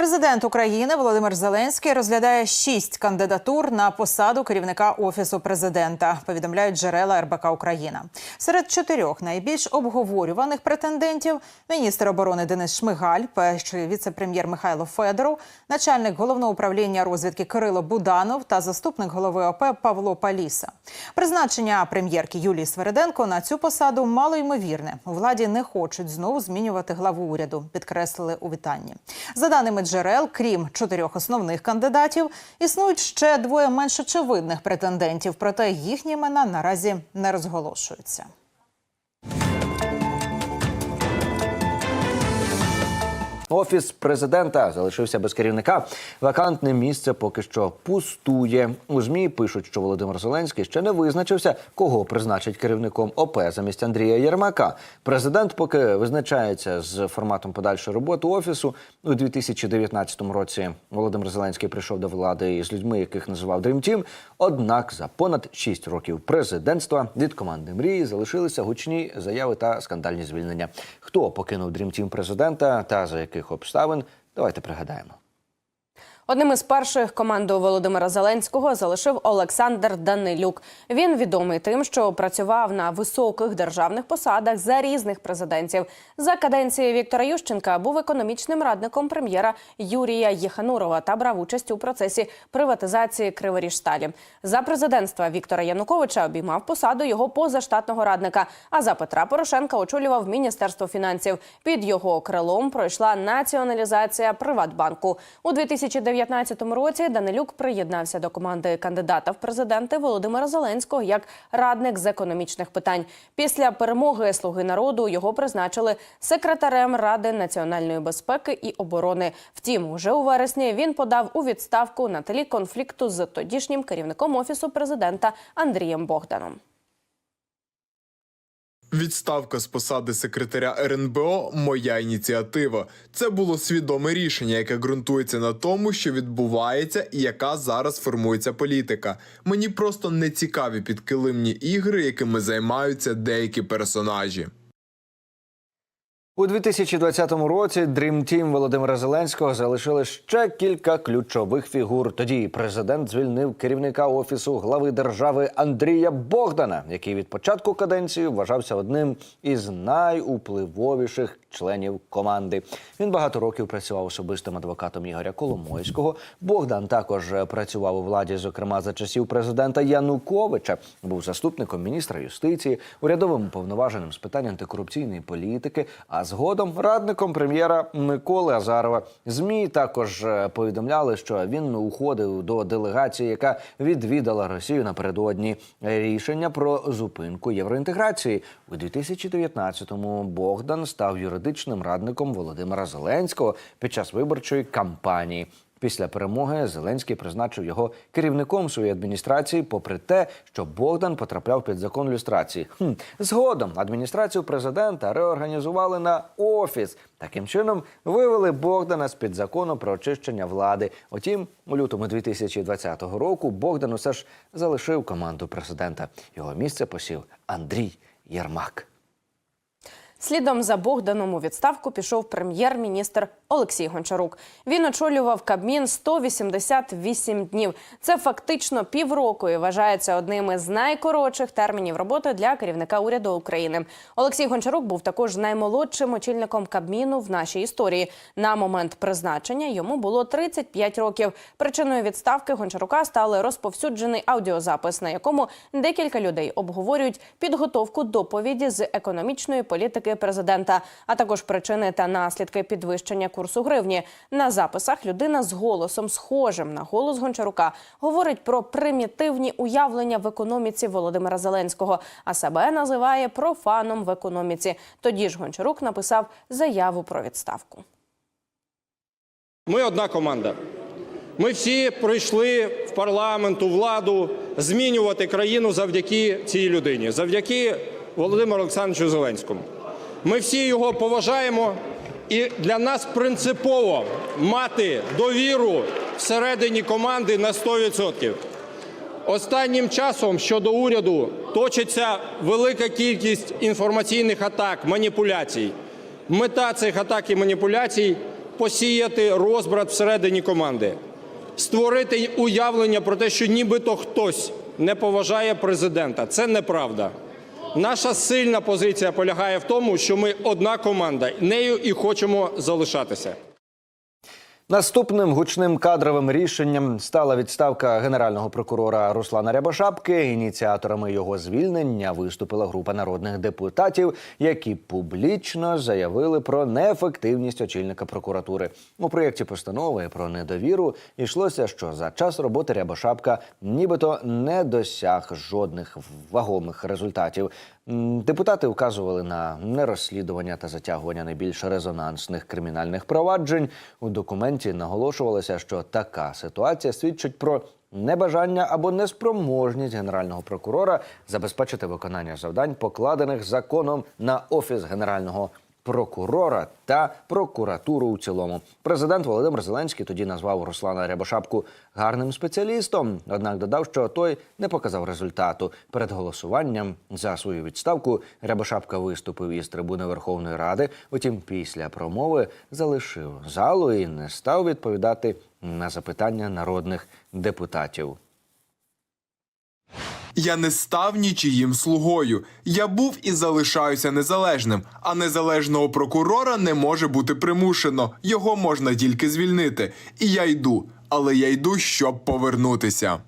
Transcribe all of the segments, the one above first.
Президент України Володимир Зеленський розглядає шість кандидатур на посаду керівника офісу президента. Повідомляють джерела РБК Україна. Серед чотирьох найбільш обговорюваних претендентів міністр оборони Денис Шмигаль, перший віце-прем'єр Михайло Федоров, начальник головного управління розвідки Кирило Буданов та заступник голови ОП Павло Паліса. Призначення прем'єрки Юлії Свериденко на цю посаду мало ймовірне. У владі не хочуть знову змінювати главу уряду. Підкреслили у вітанні. За даними джерел, крім чотирьох основних кандидатів, існують ще двоє менш очевидних претендентів. Проте їхні імена наразі не розголошуються. Офіс президента залишився без керівника. Вакантне місце поки що пустує. У змі пишуть, що Володимир Зеленський ще не визначився, кого призначить керівником ОП замість Андрія Єрмака. Президент поки визначається з форматом подальшої роботи офісу. У 2019 році Володимир Зеленський прийшов до влади із людьми, яких називав Team. Однак за понад 6 років президентства від команди мрії залишилися гучні заяви та скандальні звільнення. Хто покинув Team президента та за яких обставин? Давайте пригадаємо. Одним із перших команду Володимира Зеленського залишив Олександр Данилюк. Він відомий тим, що працював на високих державних посадах за різних президентів. За каденції Віктора Ющенка був економічним радником прем'єра Юрія Єханурова та брав участь у процесі приватизації Криворіжсталі. За президентства Віктора Януковича обіймав посаду його позаштатного радника. А за Петра Порошенка очолював Міністерство фінансів. Під його крилом пройшла націоналізація Приватбанку у 2019 році. Данилюк приєднався до команди кандидата в президенти Володимира Зеленського як радник з економічних питань. Після перемоги Слуги народу його призначили секретарем Ради національної безпеки і оборони. Втім, уже у вересні він подав у відставку на тлі конфлікту з тодішнім керівником офісу президента Андрієм Богданом. Відставка з посади секретаря РНБО моя ініціатива. Це було свідоме рішення, яке ґрунтується на тому, що відбувається і яка зараз формується політика. Мені просто не цікаві підкилимні ігри, якими займаються деякі персонажі. У 2020 році Dream Team Володимира Зеленського залишили ще кілька ключових фігур. Тоді президент звільнив керівника офісу глави держави Андрія Богдана, який від початку каденції вважався одним із найупливовіших членів команди. Він багато років працював особистим адвокатом Ігоря Коломойського. Богдан також працював у владі, зокрема за часів президента Януковича. Був заступником міністра юстиції, урядовим уповноваженим з питань антикорупційної політики. А згодом радником прем'єра Миколи Азарова. Змі також е, повідомляли, що він уходив до делегації, яка відвідала Росію напередодні рішення про зупинку євроінтеграції. У 2019-му Богдан став юридичним радником Володимира Зеленського під час виборчої кампанії. Після перемоги Зеленський призначив його керівником своєї адміністрації, попри те, що Богдан потрапляв під закон люстрації. Хм. Згодом адміністрацію президента реорганізували на офіс. Таким чином вивели Богдана з під закону про очищення влади. Утім, у лютому 2020 року Богдан усе ж залишив команду президента. Його місце посів Андрій Єрмак. Слідом за Богданом у відставку пішов прем'єр-міністр Олексій Гончарук. Він очолював Кабмін 188 днів. Це фактично півроку і вважається одним із найкоротших термінів роботи для керівника уряду України. Олексій Гончарук був також наймолодшим очільником Кабміну в нашій історії. На момент призначення йому було 35 років. Причиною відставки Гончарука стали розповсюджений аудіозапис, на якому декілька людей обговорюють підготовку доповіді з економічної політики президента, а також причини та наслідки підвищення курсу гривні. На записах людина з голосом схожим на голос Гончарука говорить про примітивні уявлення в економіці Володимира Зеленського, а себе називає профаном в економіці. Тоді ж Гончарук написав заяву про відставку. Ми одна команда. Ми всі прийшли в парламент, у владу змінювати країну завдяки цій людині, завдяки Володимиру Олександровичу Зеленському. Ми всі його поважаємо, і для нас принципово мати довіру всередині команди на 100%. Останнім часом щодо уряду точиться велика кількість інформаційних атак, маніпуляцій. Мета цих атак і маніпуляцій посіяти розбрат всередині команди, створити уявлення про те, що нібито хтось не поважає президента. Це неправда. Наша сильна позиція полягає в тому, що ми одна команда, нею і хочемо залишатися. Наступним гучним кадровим рішенням стала відставка генерального прокурора Руслана Рябошапки. Ініціаторами його звільнення виступила група народних депутатів, які публічно заявили про неефективність очільника прокуратури. У проєкті постанови про недовіру йшлося, що за час роботи Рябошапка нібито не досяг жодних вагомих результатів. Депутати вказували на нерозслідування та затягування найбільш резонансних кримінальних проваджень. У документі наголошувалося, що така ситуація свідчить про небажання або неспроможність генерального прокурора забезпечити виконання завдань, покладених законом на офіс генерального прокурора та прокуратуру у цілому. Президент Володимир Зеленський тоді назвав Руслана Рябошапку гарним спеціалістом. Однак додав, що той не показав результату. Перед голосуванням за свою відставку Рябошапка виступив із трибуни Верховної Ради. Утім, після промови залишив залу і не став відповідати на запитання народних депутатів. Я не став нічиїм слугою. Я був і залишаюся незалежним. А незалежного прокурора не може бути примушено. Його можна тільки звільнити. І я йду. Але я йду, щоб повернутися.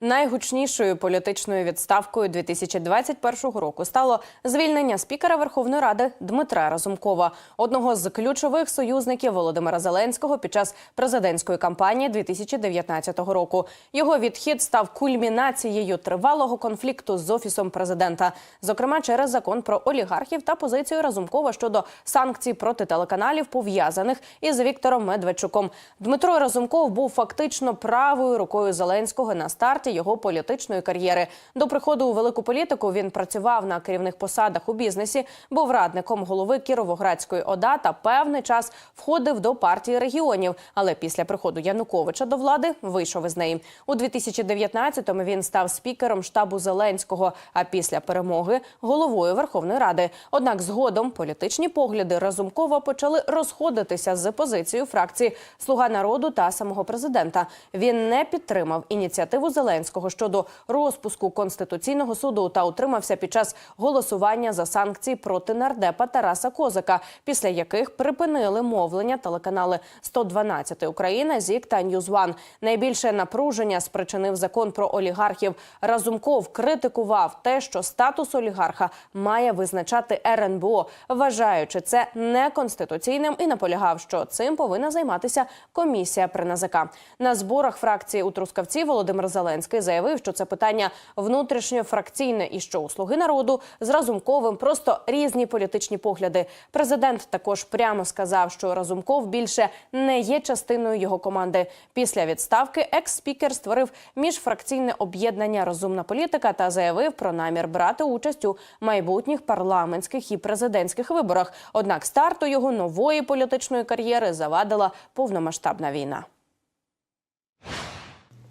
Найгучнішою політичною відставкою 2021 року стало звільнення спікера Верховної Ради Дмитра Разумкова, одного з ключових союзників Володимира Зеленського під час президентської кампанії 2019 року. Його відхід став кульмінацією тривалого конфлікту з офісом президента, зокрема через закон про олігархів та позицію Разумкова щодо санкцій проти телеканалів, пов'язаних із Віктором Медведчуком. Дмитро Разумков був фактично правою рукою Зеленського на старті його політичної кар'єри. До приходу у велику політику він працював на керівних посадах у бізнесі, був радником голови Кіровоградської ОДА та певний час входив до партії регіонів. Але після приходу Януковича до влади вийшов із неї. У 2019-му він став спікером штабу Зеленського. А після перемоги головою Верховної Ради. Однак згодом політичні погляди Разумкова почали розходитися з позицією фракції Слуга народу та самого президента. Він не підтримав ініціативу Зеленського щодо розпуску конституційного суду та утримався під час голосування за санкції проти нардепа Тараса Козака, після яких припинили мовлення телеканали 112 Україна, ЗІК та Ньюзван. Найбільше напруження спричинив закон про олігархів. Разумков критикував те, що статус олігарха має визначати РНБО, вважаючи це неконституційним, і наполягав, що цим повинна займатися комісія при НАЗК. На зборах фракції у Трускавці Володимир Зеленський заявив, що це питання внутрішньофракційне і що у слуги народу з Разумковим просто різні політичні погляди. Президент також прямо сказав, що Разумков більше не є частиною його команди. Після відставки екс-спікер створив міжфракційне об'єднання Розумна політика та заявив про намір брати участь у майбутніх парламентських і президентських виборах. Однак старту його нової політичної кар'єри завадила повномасштабна війна.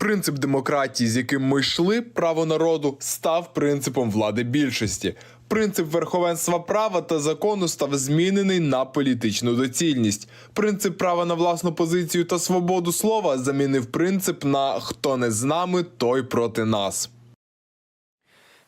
Принцип демократії, з яким ми йшли, право народу, став принципом влади більшості. Принцип верховенства права та закону став змінений на політичну доцільність. Принцип права на власну позицію та свободу слова замінив принцип на хто не з нами, той проти нас.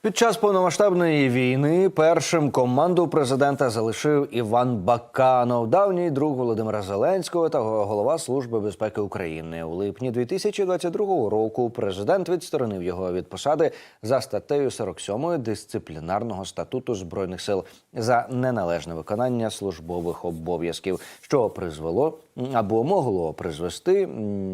Під час повномасштабної війни першим команду президента залишив Іван Баканов, давній друг Володимира Зеленського та голова Служби безпеки України. У липні 2022 року президент відсторонив його від посади за статтею 47 дисциплінарного статуту збройних сил за неналежне виконання службових обов'язків, що призвело або могло призвести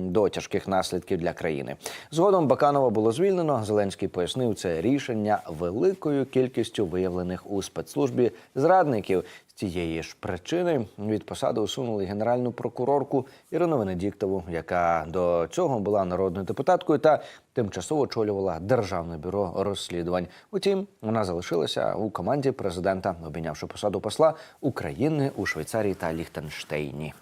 до тяжких наслідків для країни. Згодом Баканова було звільнено. Зеленський пояснив це рішення великою кількістю виявлених у спецслужбі зрадників. З цієї ж причини від посади усунули генеральну прокурорку Ірину Венедіктову, яка до цього була народною депутаткою та тимчасово очолювала державне бюро розслідувань. Утім, вона залишилася у команді президента, обійнявши посаду посла України у Швейцарії та Ліхтенштейні.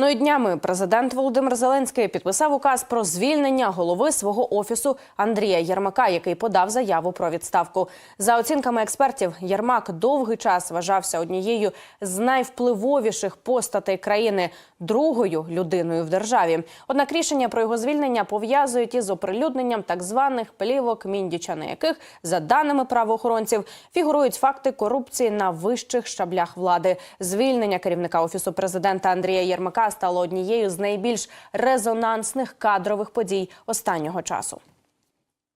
Ну і днями президент Володимир Зеленський підписав указ про звільнення голови свого офісу Андрія Єрмака, який подав заяву про відставку. За оцінками експертів, Єрмак довгий час вважався однією з найвпливовіших постатей країни, другою людиною в державі. Однак рішення про його звільнення пов'язують із оприлюдненням так званих плівок Міндіча, на яких, за даними правоохоронців, фігурують факти корупції на вищих щаблях влади. Звільнення керівника офісу президента Андрія Єрмака стало однією з найбільш резонансних кадрових подій останнього часу.